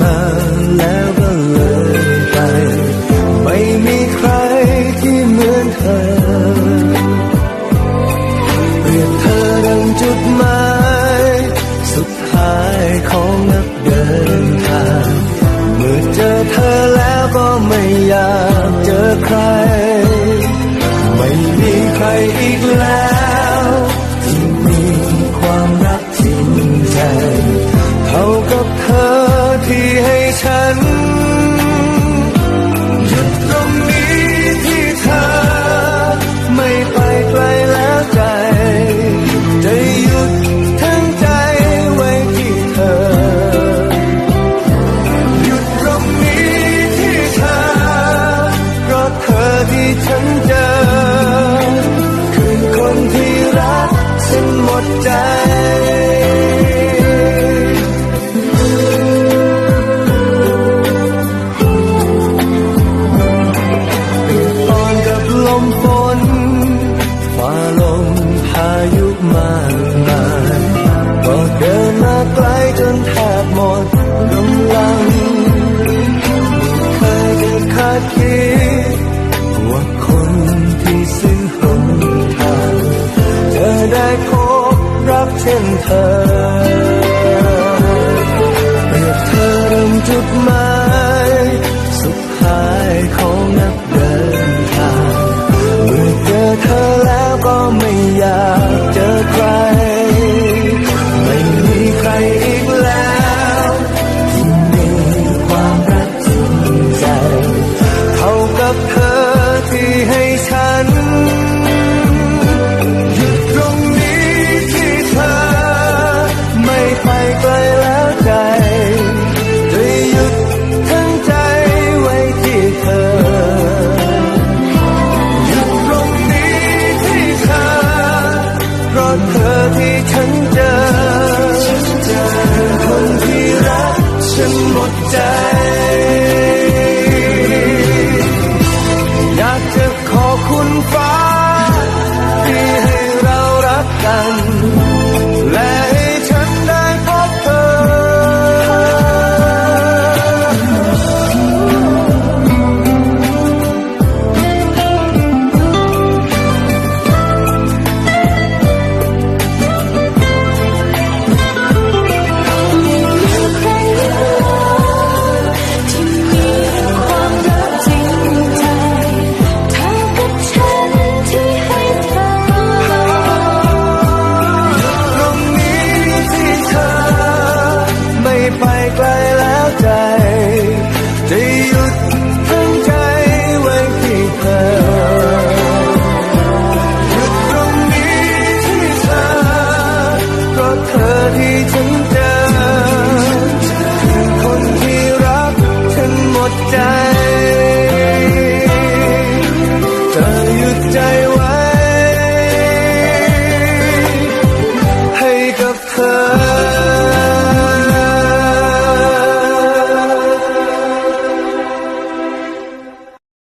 มาแล้วก็เลยไป ไม่มีใครที่เหมือนเธอเรียกเธอดังจุดหมายสุดท้ายของนักเดินทางเมื่อเจอเธอแล้วก็ไม่อยากเจอใคร ไม่มีใครอีกแล้ว ที่มีความรักจริงใจ ฉัน 天黑。 พราะเธอที่ฉันเจอคนที่รักฉันหมดใจ